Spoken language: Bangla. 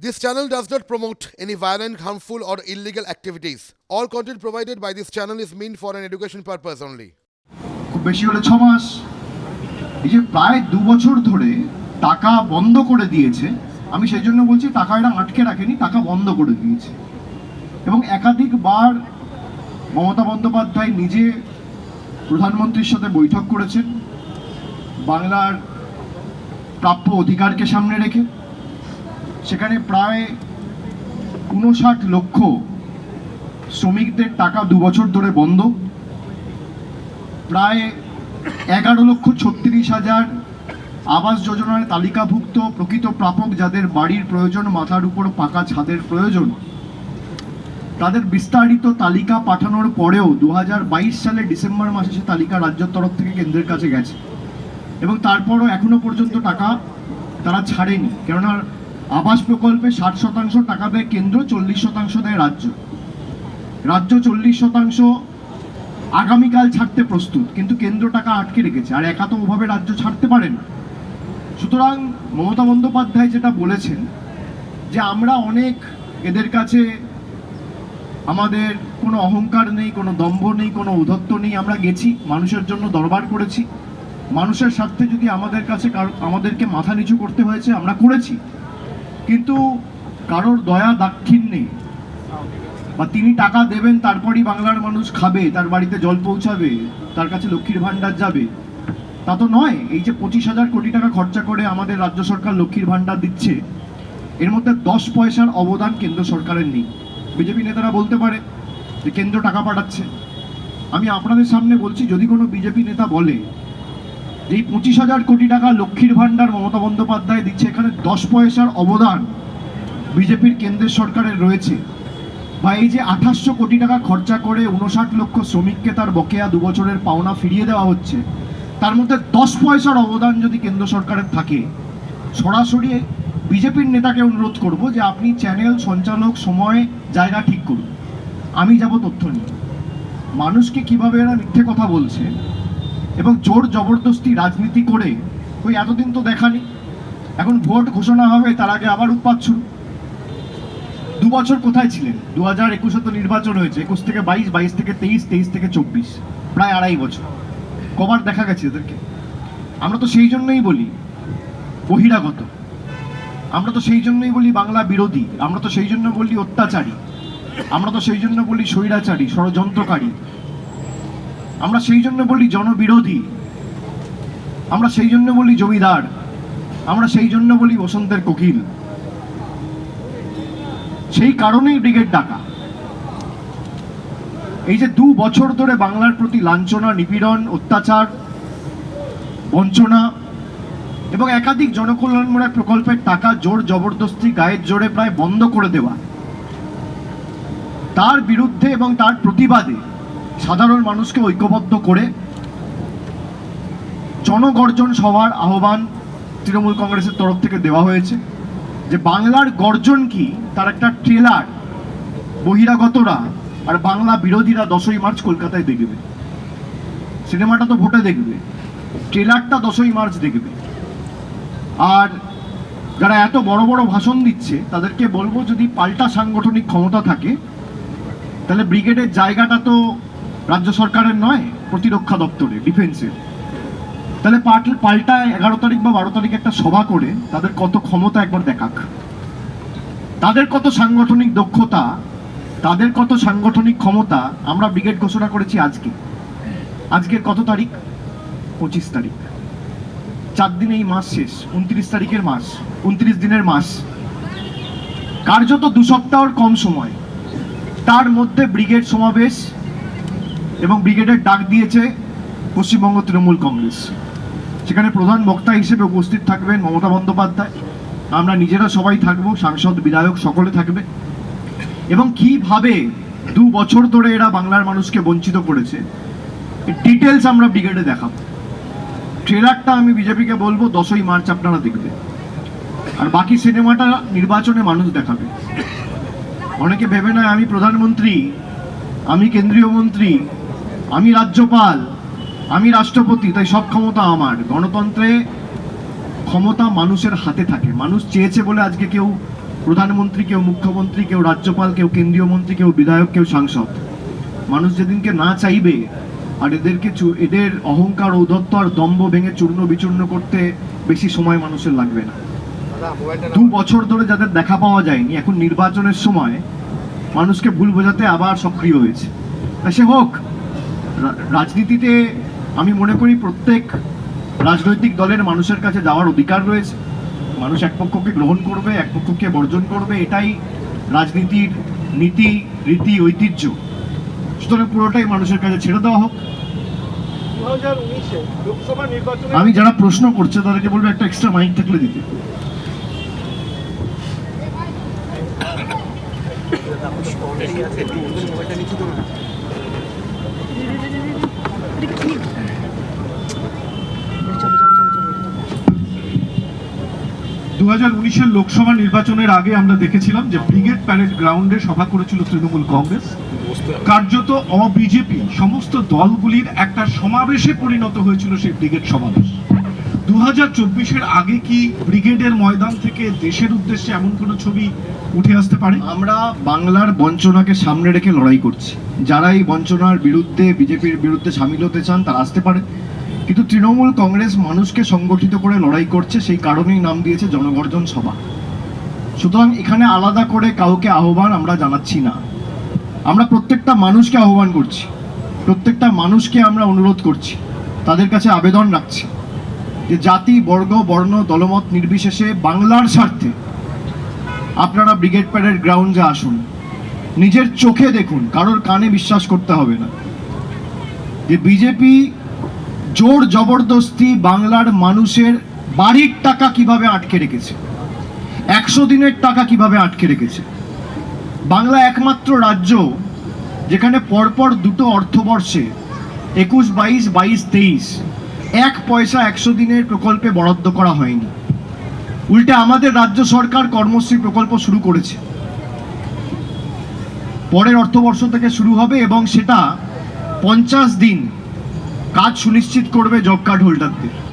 This channel does not promote any violent, harmful, or illegal activities. All content provided by this channel is meant for an education purpose only. এই যে প্রায় দু বছর ধরে টাকা বন্ধ করে দিয়েছে আমি সেই জন্য বলছি টাকা এরা আটকে রাখেনি টাকা বন্ধ করে দিয়েছে এবং একাধিকবার মমতা বন্দ্যোপাধ্যায় নিজে প্রধানমন্ত্রীর সাথে বৈঠক করেছেন বাংলার প্রাপ্য অধিকারকে সামনে রেখে সেখানে প্রায় উনষাট লক্ষ শ্রমিকদের টাকা দু বছর ধরে বন্ধ। প্রায় এগারো লক্ষ ছত্রিশ হাজার আবাস যোজনার তালিকাভুক্ত প্রকৃত প্রাপক যাদের বাড়ির প্রয়োজন, মাথার উপর পাকা ছাদের প্রয়োজন, তাদের বিস্তারিত তালিকা পাঠানোর পরেও দু হাজার বাইশ সালে ডিসেম্বর মাসে সে তালিকা রাজ্যের তরফ থেকে কেন্দ্রের কাছে গেছে। এবং তারপরও এখনও পর্যন্ত টাকা তারা ছাড়েনি। কেননা আবাস প্রকল্পে ষাট শতাংশ টাকা দেয় কেন্দ্র, চল্লিশ শতাংশ দেয় রাজ্য। রাজ্য চল্লিশ শতাংশ আগামীকাল ছাড়তে প্রস্তুত, কিন্তু কেন্দ্র টাকা আটকে রেখেছে, আর একা তো ওভাবে রাজ্য ছাড়তে পারে না সুতরাং মমতা বন্দ্যোপাধ্যায় যেটা বলেছেন, যে আমরা অনেক এদের কাছে আমাদের কোনো অহংকার নেই, কোনো দম্ভ নেই, কোনো উদ্ধত্ত নেই, আমরা গেছি, মানুষের জন্য দরবার করেছি। মানুষের স্বার্থে যদি আমাদের কাছে আমাদেরকে মাথা নিচু করতে হয়েছে, আমরা করেছি। কিন্তু কারোর দয়া দাক্ষিণ্যে বা তিনি টাকা দেবেন, তারপরই বাংলার মানুষ খাবে, তার বাড়িতে জল পৌঁছাবে, তার কাছে লক্ষ্মীর ভাণ্ডার যাবে। তা তো নয়, এই যে পঁচিশ হাজার কোটি টাকা খরচা করে আমাদের রাজ্য সরকার লক্ষ্মীর ভাণ্ডার দিচ্ছে, এর মধ্যে দশ পয়সার অবদান কেন্দ্র সরকারের নেই। বিজেপি নেতারা বলতে পারে যে কেন্দ্র টাকা পাঠাচ্ছে। আমি আপনাদের সামনে বলছি, যদি কোনো বিজেপি নেতা বলে এই পঁচিশ হাজার কোটি টাকা লক্ষ্মীর ভাণ্ডার মমতা বন্দ্যোপাধ্যায় দিচ্ছে এখানে দশ পয়সার অবদান বিজেপির কেন্দ্রের সরকারের রয়েছে। বা এই যে আঠাশশো কোটি টাকা খরচা করে উনষাট লক্ষ শ্রমিককে তার বকেয়া দু বছরের পাওনা ফিরিয়ে দেওয়া হচ্ছে, তার মধ্যে দশ পয়সার অবদান যদি কেন্দ্র সরকারের থাকে, সরাসরি বিজেপির নেতাকে অনুরোধ করব যে আপনি চ্যানেল সঞ্চালক সময় জায়গা ঠিক করুন। আমি যাব তথ্য নিয়ে। মানুষকে কীভাবে এরা মিথ্যে কথা বলছে এবং জোর জবরদস্তি রাজনীতি করে ওই এতদিন তো দেখানি এখন ভোট ঘোষণা হবে, তার আগে আবার উৎপাত শুরু। দু বছর কোথায় ছিলেন? দু হাজার একুশে তো নির্বাচন হয়েছে, একুশ থেকে বাইশ বাইশ থেকে তেইশ তেইশ থেকে চব্বিশ, প্রায় আড়াই বছর। কবার দেখা গেছে এদেরকে। আমরা তো সেই জন্যই বলি, বহিরাগত। আমরা তো সেই জন্যই বলি বাংলা বিরোধী। আমরা তো সেই জন্য বলি অত্যাচারী। আমরা তো সেই জন্য বলি স্বৈরাচারী, ষড়যন্ত্রকারী। আমরা সেই জন্য বলি জনবিরোধী। আমরা সেই জন্য বলি জমিদার। আমরা সেই জন্য বলি বসন্তের কোকিল। সেই কারণেই ব্রিগেড ডাকা। এই যে দু বছর ধরে বাংলার প্রতি লাঞ্ছনা, নিপীড়ন, অত্যাচার, বঞ্চনা এবং একাধিক জনকল্যাণমূলক প্রকল্পের টাকা জোর জবরদস্তি গায়ের জোরে প্রায় বন্ধ করে দেওয়া, তার বিরুদ্ধে এবং তার প্রতিবাদে সাধারণ মানুষকে ঐক্যবদ্ধ করে জনগর্জন সভার আহ্বান তৃণমূল কংগ্রেসের তরফ থেকে দেওয়া হয়েছে যে বাংলার গর্জন কি? তার একটা ট্রেলার। বহিরাগতরা আর বাংলা বিরোধীরা দশই মার্চ কলকাতায় দেখবে। সিনেমাটা তো ভোটে দেখবে। ট্রেলারটা দশই মার্চ দেখবে। আর যারা এত বড় বড় ভাষণ দিচ্ছে, তাদেরকে বলব যদি পাল্টা সাংগঠনিক ক্ষমতা থাকে, তাহলে ব্রিগেডের জায়গাটা তো রাজ্য সরকারের নয়, প্রতিরক্ষা দপ্তরে ডিফেন্সের তাহলে পাল্ট- এগারো তারিখ বা বারো তারিখ একটা সভা করে তাদের কত ক্ষমতা একবার দেখাক। তাদের কত সাংগঠনিক দক্ষতা, তাদের কত সাংগঠনিক ক্ষমতা আমরা ব্রিগেড ঘোষণা করেছি আজকে। আজকের কত তারিখ? পঁচিশ তারিখ। চার দিনে এই মাস শেষ, উনত্রিশ তারিখের মাস, উনত্রিশ দিনের মাস। কার্যত দু সপ্তাহর কম সময়। তার মধ্যে ব্রিগেড সমাবেশ এবং ব্রিগেডের ডাক দিয়েছে পশ্চিমবঙ্গ তৃণমূল কংগ্রেস। সেখানে প্রধান বক্তা হিসেবে উপস্থিত থাকবেন মমতা বন্দ্যোপাধ্যায়। আমরা নিজেরা সবাই থাকব, সাংসদ, বিধায়ক সকলে থাকবে। এবং কীভাবে দু বছর ধরে এরা বাংলার মানুষকে বঞ্চিত করেছে ডিটেলস আমরা ব্রিগেডে দেখাবো। ট্রেলারটা আমি বিজেপিকে বলব, দশই মার্চ আপনারা দেখবেন। আর বাকি সিনেমাটা নির্বাচনে মানুষ দেখাবে। অনেকে ভেবে নয় আমি প্রধানমন্ত্রী, আমি কেন্দ্রীয় মন্ত্রী আমি রাজ্যপাল, আমি রাষ্ট্রপতি, তাই সব ক্ষমতা আমার। গণতন্ত্রে ক্ষমতা মানুষের হাতে থাকে। মানুষ চেয়েছে বলে আজকে কেউ প্রধানমন্ত্রী, কেউ মুখ্যমন্ত্রী, কেউ রাজ্যপাল, কেউ কেন্দ্রীয় মন্ত্রী, কেউ বিধায়ক, কেউ সাংসদ। মানুষ যেদিনকে না চাইবে, আর এদেরকে এদের অহংকার ঔদত্ত আর দম্ভ ভেঙে চূর্ণ বিচূর্ণ করতে বেশি সময় মানুষের লাগবে না। দু বছর ধরে যাদের দেখা পাওয়া যায়নি, এখন নির্বাচনের সময় মানুষকে ভুল বোঝাতে আবার সক্রিয় হয়েছে। তা সে হোক রাজনীতিতে আমি মনে করি প্রত্যেক রাজনৈতিক দলের মানুষের কাছে যাওয়ার অধিকার রয়েছে। মানুষ এক পক্ষকে গ্রহণ করবে, এক পক্ষকে বর্জন করবে, এটাই রাজনীতির নীতি, রীতি, ঐতিহ্য। সুতরাং পুরোটাই মানুষের কাছে ছেড়ে দেওয়া হোক। আমি যারা প্রশ্ন করছে, তাদেরকে বলব, একটা এক্সট্রা মাইক থাকলে দিতে। হাজার উনিশের লোকসভা নির্বাচনের আগে আমরা দেখেছিলাম যে ব্রিগেড প্যারেড গ্রাউন্ডে সভা করেছিল তৃণমূল কংগ্রেস। কার্যত অবিজেপি সমস্ত দলগুলির একটা সমাবেশে পরিণত হয়েছিল সেই ব্রিগেড সমাবেশ। দু হাজার চব্বিশের আগে কি ব্রিগেডের ময়দান থেকে দেশের উদ্দেশ্যে এমন কোনো ছবি উঠে আসতে পারে? আমরা বাংলার বঞ্চনাকে সামনে রেখে লড়াই করছি। যারা এই বঞ্চনার বিরুদ্ধে, বিজেপির বিরুদ্ধে সামিল হতে চান, তারা আসতে পারে। কিন্তু তৃণমূল কংগ্রেস মানুষকে সংগঠিত করে লড়াই করছে, সেই কারণেই নাম দিয়েছে জনগর্জন সভা। সুতরাং এখানে আলাদা করে কাউকে আহ্বান আমরা জানাচ্ছি না। আমরা প্রত্যেকটা মানুষকে আহ্বান করছি। প্রত্যেকটা মানুষকে আমরা অনুরোধ করছি। তাদের কাছে আবেদন রাখছি যে জাতি, বর্গ, বর্ণ, দলমত নির্বিশেষে বাংলার স্বার্থে আপনারা ব্রিগেড প্যারেড গ্রাউন্ডে আসুন, নিজের চোখে দেখুন, কারোর কানে বিশ্বাস করতে হবে না। যে বিজেপি জোর জবরদস্তি বাংলার মানুষের বাড়ির টাকা কীভাবে আটকে রেখেছে? একশো দিনের টাকা কীভাবে আটকে রেখেছে? বাংলা একমাত্র রাজ্য যেখানে পরপর দুটো অর্থবর্ষে একুশ, বাইশ বাইশ, তেইশ, এক পয়সা একশো দিনের প্রকল্পে বরাদ্দ করা হয়নি। উল্টে আমাদের রাজ্য সরকার কর্মশ্রী প্রকল্প শুরু করেছে। পরের অর্থবর্ষ থেকে শুরু হবে এবং সেটা পঞ্চাশ দিন কাজ সুনিশ্চিত করবে জব কার্ড হোল্ডারদের।